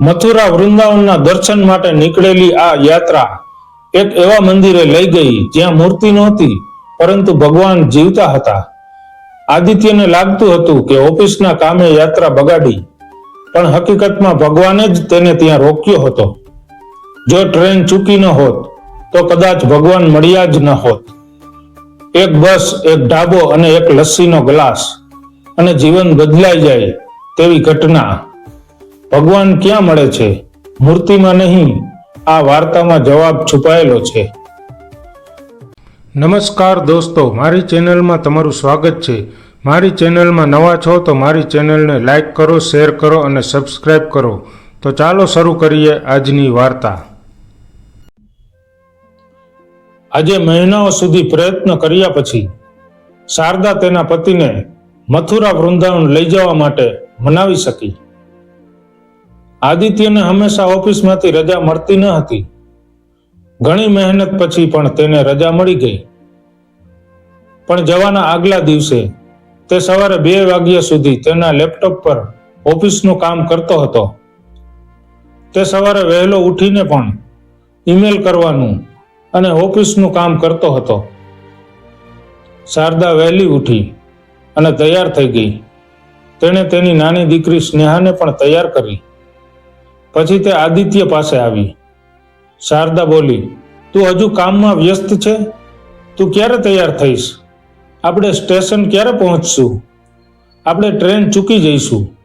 મથુરા વૃંદાવનના દર્શન માટે નીકળેલી આ યાત્રા એક એવા મંદિરે લઈ ગઈ જ્યાં મૂર્તિ નહોતી, પરંતુ ભગવાન જીવતા હતા. આદિત્યને લાગતું હતું કે ઓફિસના કામે યાત્રા બગાડી, પણ હકીકતમાં ભગવાને જ તેને ત્યાં રોક્યો હતો. જો ટ્રેન ચૂકી ન હોત, તો કદાચ ભગવાન મળ્યા જ ન હોત. એક બસ, એક ઢાબો અને એક લસ્સીનો ગ્લાસ, અને જીવન બદલાઈ જાય તેવી ઘટના. ભગવાન ક્યાં મળે છે? મૂર્તિમાં નહીં આ વાર્તામાં જવાબ છુપાયેલો છે. નમસ્કાર દોસ્તો મારી ચેનલમાં તમારું સ્વાગત છે. મારી ચેનલમાં નવા છો તો મારી ચેનલને લાઈક કરો શેર કરો અને સબસ્ક્રાઇબ કરો. તો ચાલો શરૂ કરીએ આજની વાર્તા. આજે મહિનાઓ સુધી પ્રયત્ન કર્યા પછી શારદા તેના પતિને મથુરા વૃંદાવન લઈ જવા માટે મનાવી શકી. આદિત્યને હંમેશા ઓફિસમાંથી રજા મળતી ન હતી. ઘણી મહેનત પછી પણ તેને રજા મળી ગઈ. પણ જવાના આગલા દિવસે તે સવારે બે વાગ્યા સુધી તેના લેપટોપ પર ઓફિસનું કામ કરતો હતો. તે સવારે વહેલો ઉઠીને પણ ઈમેલ કરવાનું અને ઓફિસનું કામ કરતો હતો. શારદા વહેલી ઉઠી અને તૈયાર થઈ ગઈ. તેણે તેની નાની દીકરી સ્નેહાને પણ તૈયાર કરી. પછી તે આદિત્ય પાસે આવી. શારદા બોલી, તું હજુ કામમાં વ્યસ્ત છે? તું ક્યારે તૈયાર થઈશ? આપણે સ્ટેશન ક્યારે પહોંચશું? આપણે ટ્રેન ચૂકી જઈશું.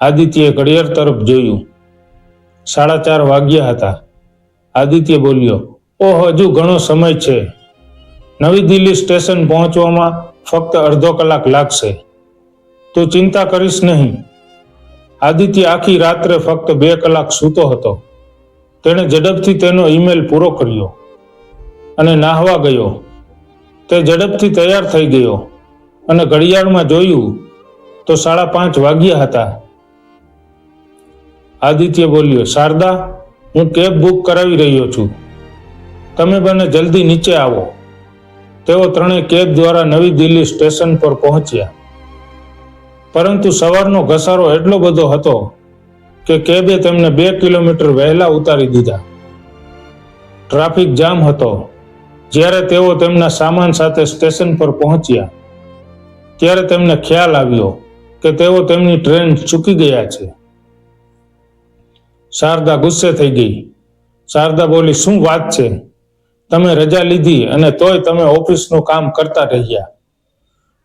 આદિત્યએ ઘડિયાળ તરફ જોયું. સાડા ચાર વાગ્યા હતા. આદિત્ય બોલ્યો, ઓહ, હજુ ઘણો સમય છે. નવી દિલ્હી સ્ટેશન પહોંચવામાં ફક્ત અડધો કલાક લાગશે. તું ચિંતા કરીશ નહીં. આદિત્ય આખી રાત્રે ફક્ત બે કલાક સૂતો હતો. તેણે ઝડપથી તેનો ઈમેલ પૂરો કર્યો અને નાહવા ગયો. તે ઝડપથી તૈયાર થઈ ગયો અને ઘડિયાળમાં જોયું તો સાડા પાંચ વાગ્યા હતા. આદિત્ય બોલ્યો, શારદા, હું કેબ બુક કરાવી રહ્યો છું. તમે બંને જલ્દી નીચે આવો. તેઓ ત્રણેય કેબ દ્વારા નવી દિલ્હી સ્ટેશન પર પહોંચ્યા. પરંતુ સવારનો ઘસારો એટલો બધો હતો કે કેબે તેમને બે કિલોમીટર વહેલા ઉતારી દીધા. ટ્રાફિક જામ હતો. જ્યારે તેઓ તેમના સામાન સાથે સ્ટેશન પર પહોંચ્યા, ત્યારે તેમને ખ્યાલ આવ્યો કે તેઓ તેમની ટ્રેન ચૂકી ગયા છે. શારદા ગુસ્સે થઈ ગઈ. શારદા બોલી, શું વાત છે? તમે રજા લીધી અને તોય તમે ઓફિસનું કામ કરતા રહ્યા.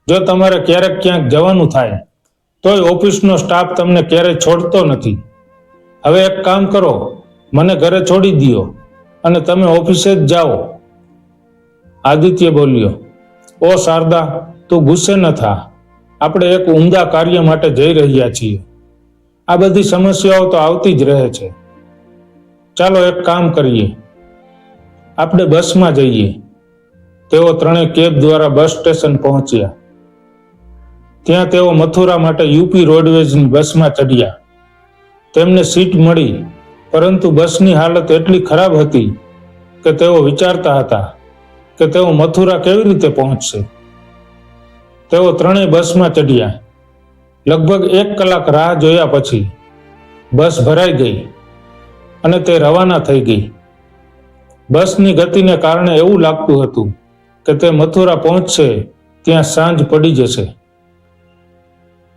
જો તમારે ક્યારેક ક્યાંક જવાનું થાય તોય ઓફિસનો સ્ટાફ તમને ક્યારેય છોડતો નથી. હવે એક કામ કરો, મને ઘરે છોડી દ્યો અને તમે ઓફિસે જ જાઓ. આદિત્ય બોલ્યો, ઓ શારદા, તું ગુસ્સે ન થા. આપણે એક ઉમદા કાર્ય માટે જઈ રહ્યા છીએ. આ બધી સમસ્યાઓ તો આવતી જ રહે છે. ચાલો એક કામ કરીએ. આપણે બસમાં જઈએ. તેઓ ત્રણેય કેબ દ્વારા બસ સ્ટેશન પહોંચ્યા. ત્યાં તેઓ મથુરા માટે યુપી રોડવેઝની બસમાં ચડ્યા. તેમને સીટ મળી, પરંતુ બસની હાલત એટલી ખરાબ હતી કે તેઓ વિચારતા હતા કે તેઓ મથુરા કેવી રીતે પહોંચશે. તેઓ ત્રણેય બસમાં ચડ્યા. લગભગ એક કલાક રાહ જોયા પછી બસ ભરાઈ ગઈ અને તે રવાના થઈ ગઈ. બસની ગતિને કારણે એવું લાગતું હતું કે તે મથુરા પહોંચશે, ત્યાં સાંજ પડી જશે.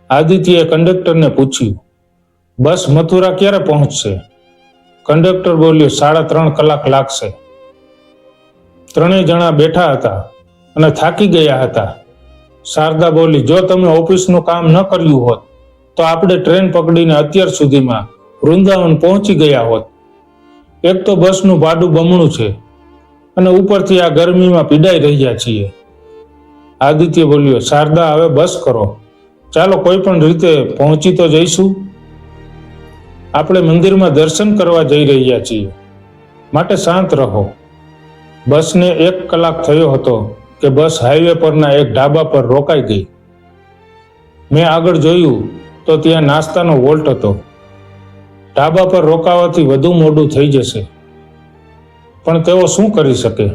આદિત્યએ કંડક્ટરને પૂછ્યું, બસ મથુરા ક્યારે પહોંચશે? કંડક્ટર બોલ્યો, સાડા ત્રણ કલાક લાગશે. ત્રણેય જણા બેઠા હતા અને થાકી ગયા હતા. શારદા બોલી, જો તમે ઓફિસનું કામ ન કર્યું હોત, તો આપણે ટ્રેન પકડીને અત્યાર સુધીમાં વૃંદાવન પહોંચી ગયા હોત. એક તો બસનું ભાડું બમણું છે અને ઉપરથી આ ગરમીમાં પીડાઈ રહ્યા છીએ. આદિત્ય બોલ્યો, શારદા, હવે બસ કરો. ચાલો કોઈ પણ રીતે પહોંચી તો જઈશું. આપણે મંદિરમાં દર્શન કરવા જઈ રહ્યા છીએ. માટે શાંત રહો. બસને એક કલાક થયો હતો કે બસ હાઈવે પરના એક ઢાબા પર રોકાઈ ગઈ. મેં આગળ જોયું તો ત્યાં નાસ્તાનો વોલ્ટ હતો. ઢાબા પર રોકાવાથી વધુ મોડું થઈ જશે. પણ તેઓ શું કરી શકે?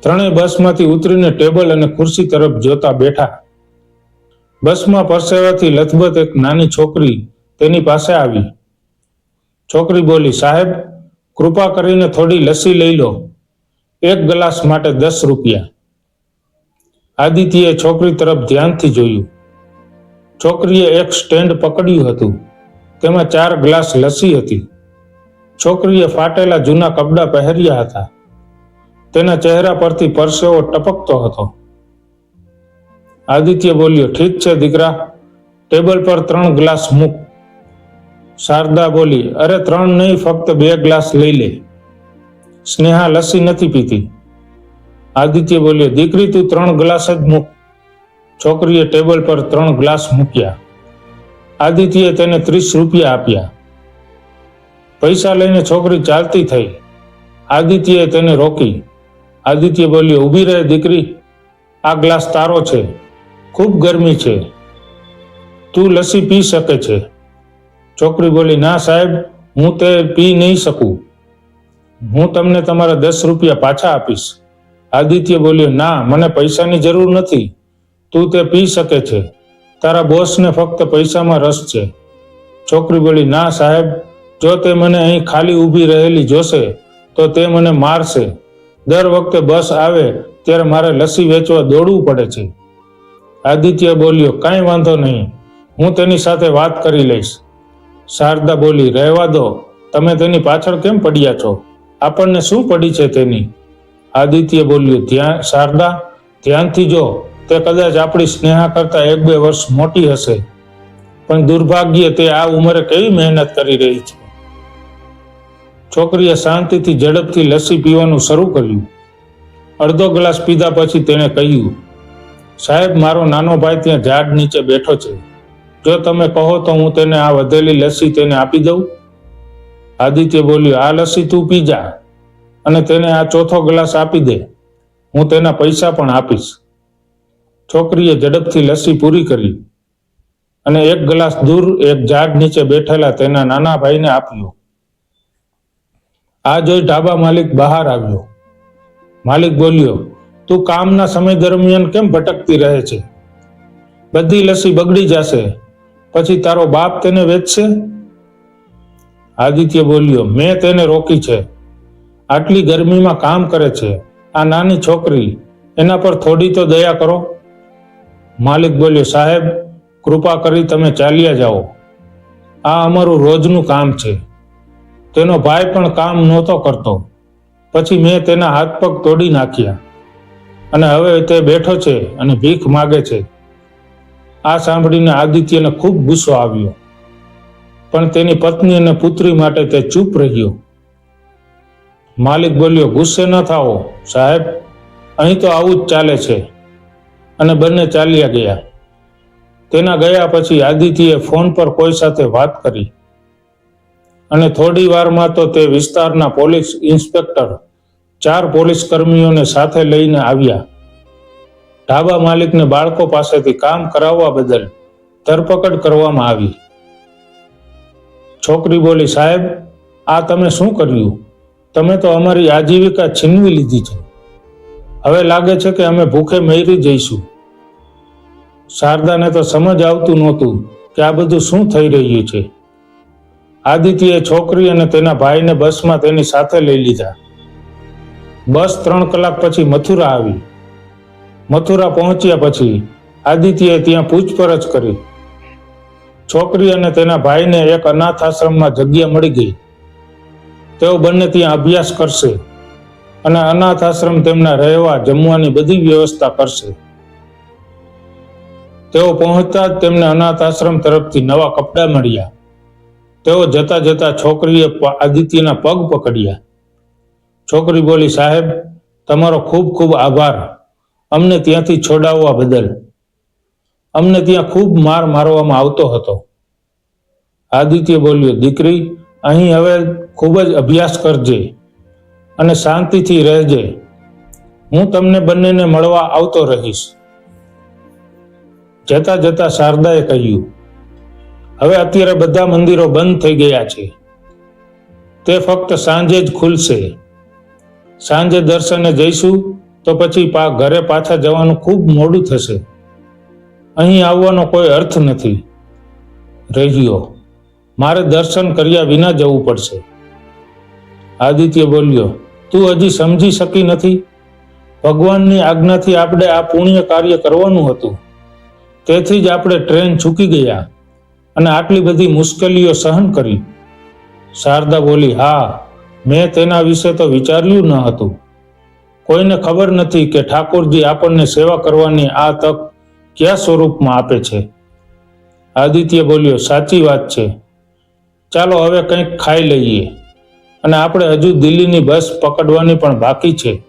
ત્રણેય બસમાંથી ઉતરીને ટેબલ અને ખુરશી તરફ જોતા બેઠા. બસમાં પરસેવાથી લથબથ એક નાની છોકરી તેની પાસે આવી. છોકરી બોલી, સાહેબ, કૃપા કરીને થોડી લસ્સી લઈ લો. એક ગ્લાસ માટે દસ રૂપિયા. આદિત્યએ છોકરી તરફ ધ્યાનથી જોયું. છોકરીએ એક સ્ટેન્ડ પકડ્યું હતું. તેમાં ચાર ગ્લાસ લસ્સી હતી. છોકરીએ ફાટેલા જૂના કપડાં પહેર્યા હતા. તેના ચહેરા પરથી પરસેવો ટપકતો હતો. આદિત્ય બોલ્યો, ઠીક છે દીકરા, ટેબલ પર ત્રણ ગ્લાસ મૂક. શારદા બોલી, અરે ત્રણ નહીં, ફક્ત બે ગ્લાસ લઈ લે. સ્નેહા લસ્સી નથી પીતી. આદિત્ય બોલ્યો, દીકરી, તું ત્રણ ગ્લાસ જ મૂક. છોકરીએ ટેબલ પર ત્રણ ગ્લાસ મૂક્યા. આદિત્યએ તેને ત્રીસ રૂપિયા આપ્યા. પૈસા લઈને છોકરી ચાલતી થઈ. આદિત્યએ તેને રોકી. આદિત્ય બોલ્યો, ઊભી રહે દીકરી, આ ગ્લાસ તારો છે. ખૂબ ગરમી છે. તું લસ્સી પી શકે છે. છોકરી બોલી, ના સાહેબ, હું તે પી નહીં શકું. હું તમને તમારા દસ રૂપિયા પાછા આપીશ. આદિત્ય બોલ્યો, ના, મને પૈસાની જરૂર નથી. તું તે પી શકે છે. તારા બોસને ફક્ત પૈસામાં રસ છે. છોકરી બોલી, ના સાહેબ, જો તે મને અહીં ખાલી ઊભી રહેલી જોશે, તો તે મને મારશે. દર વખતે બસ આવે, ત્યારે મારે લસ્સી વેચવા દોડવું પડે છે. આદિત્ય બોલ્યો, કાંઈ વાંધો નહીં. હું તેની સાથે વાત કરી લઈશ. શારદા બોલી, રહેવા દો. તમે તેની પાછળ કેમ પડ્યા છો? આપણને શું પડી છે તેની? આદિત્ય બોલ્યું ધ્યાન શારદા, ધ્યાનથી જો. તે કદાચ આપણી સ્નેહા કરતાં એક બે વર્ષ મોટી હશે. પણ દુર્ભાગ્યે તે આ ઉંમરે કેવી મહેનત કરી રહી છે. છોકરીએ શાંતિથી ઝડપથી લસ્સી પીવાનું શરૂ કર્યું. અડધો ગ્લાસ પીધા પછી તેણે કહ્યું સાહેબ, મારો નાનો ભાઈ ત્યાં ઝાડ નીચે બેઠો છે. જો તમે કહો તો હું તેને આ વધેલી લસ્સી તેને આપી દઉં? આદિત્ય બોલ્યો, આ લસ્સી તું પી જા અને તેને આ ચોથો ગ્લાસ આપી દે. હું તેના પૈસા પણ આપીશ. છોકરીએ ઝડપથી લસ્સી પૂરી કરી અને એક ગ્લાસ દૂર એક ઝાડ નીચે બેઠેલા તેના નાના ભાઈને આપ્યો. આ જોઈ ઢાબા માલિક બહાર આવ્યો. માલિક બોલ્યો તું કામના સમય દરમિયાન કેમ ભટકતી રહે છે? બધી લસી બગડી જશે. પછી તારો બાપ તેને વેચશે? આદિત્ય બોલ્યો, મેં તેને રોકી છે. આટલી ગરમીમાં કામ કરે છે. આ નાની છોકરી, એના પર થોડી તો દયા કરો. માલિક બોલ્યો, સાહેબ, કૃપા કરી તમે ચાલ્યા જાઓ. આ અમારું રોજનું કામ છે. તેનો ભાઈ પણ કામ નહોતો કરતો. પછી મેં તેના હાથ પગ તોડી નાખ્યા. અને હવે તે બેઠો છે અને ભીખ માગે છે. આ સાંભળીને આદિત્યને ખૂબ ગુસ્સો આવ્યો. પણ તેની પત્ની અને પુત્રી માટે તે ચૂપ રહ્યો. માલિક બોલ્યો, ગુસ્સે ન થાઓ, સાહેબ. અહીં તો આવું જ ચાલે છે. અને બંને ચાલ્યા ગયા. તેના ગયા પછી આદિત્યએ ફોન પર કોઈ સાથે વાત કરી. અને થોડી વારમાં તો તે વિસ્તારના પોલીસ ઇન્સ્પેક્ટર ચાર પોલીસ કર્મીઓને સાથે લઈને આવ્યા. ઢાબા માલિકને બાળકો પાસેથી કામ કરાવવા બદલ ધરપકડ કરવામાં આવી. છોકરી બોલી, સાહેબ, આ તમે શું કર્યું? તમે તો અમારી આજીવિકા છીનવી લીધી છે. હવે લાગે છે કે અમે ભૂખે મરી જઈશું. શારદાને તો સમજ આવતું નહોતું કે આ બધું શું થઈ રહ્યું છે. આદિત્યએ છોકરી અને તેના ભાઈને બસમાં તેની સાથે લઈ લીધા. બસ ત્રણ કલાક પછી મથુરા આવી. મથુરા પહોંચ્યા પછી આદિત્યએ ત્યાં પૂછપરછ કરી. છોકરી અને તેના ભાઈને એક અનાથ આશ્રમમાં જગ્યા મળી ગઈ. તેઓ બંને ત્યાં અભ્યાસ કરશે અને અનાથ આશ્રમ તેમના રહેવા, જમવાની બધી વ્યવસ્થા કરશે. તેઓ પહોંચતા જ તેમને અનાથ આશ્રમ તરફથી નવા કપડાં મળ્યા. તેઓ જતા જતા છોકરીએ આદિત્યના પગ પકડ્યા. છોકરી બોલી, સાહેબ, તમારો ખૂબ ખૂબ આભાર. અમને ત્યાંથી છોડાવવા બદલ. અમને ત્યાં ખૂબ માર મારવામાં આવતો હતો. આદિત્ય બોલ્યો, દીકરી, અહીં હવે ખૂબ જ અભ્યાસ કરજે અને શાંતિથી રહેજે. હું તમને બંનેને મળવા આવતો રહીશ. જતા જતા શારદાએ કહ્યું, હવે અત્યારે બધા મંદિરો બંધ થઈ ગયા છે. તે ફક્ત સાંજે જ ખુલશે. સાંજે દર્શને જઈશું તો પછી ઘરે પાછા જવાનું ખૂબ મોડું થશે. અહીં આવવાનો કોઈ અર્થ નથી. રહ્યો, મારે દર્શન કર્યા વિના જવું પડશે. આદિત્ય બોલ્યો, તું હજી સમજી શકી નથી? ભગવાનની આજ્ઞાથી આપણે આ પુણ્ય કાર્ય કરવાનું હતું. તેથી જ આપણે ટ્રેન ચૂકી ગયા અને આટલી બધી મુશ્કેલીઓ સહન કરી. શારદા બોલી, હા મેં તેના વિશે તો વિચાર્યું ન હતું. કોઈને ખબર નથી કે ઠાકોરજી આપણને સેવા કરવાની આ તક કયા સ્વરૂપમાં આપે છે. આદિત્ય બોલ્યો, સાચી વાત છે. ચાલો હવે કંઈક ખાઈ લઈએ. અને આપણે હજુ દિલ્હીની બસ પકડવાની પણ બાકી છે.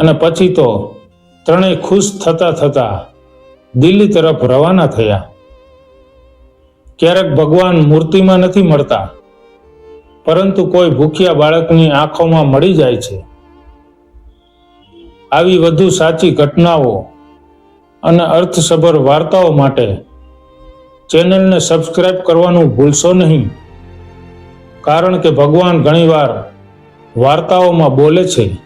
અને પછી તો ત્રણેય ખુશ થતા થતા દિલ્હી તરફ રવાના થયા. ક્યારેક ભગવાન મૂર્તિમાં નથી મળતા. પરંતુ કોઈ ભૂખ્યા બાળકની આંખોમાં મળી જાય છે. આવી વધુ સાચી ઘટનાઓ અને અર્થસભર વાર્તાઓ માટે ચેનલને સબસ્ક્રાઇબ કરવાનું ભૂલશો નહીં. કારણ કે ભગવાન ઘણીવાર વાર્તાઓમાં બોલે છે.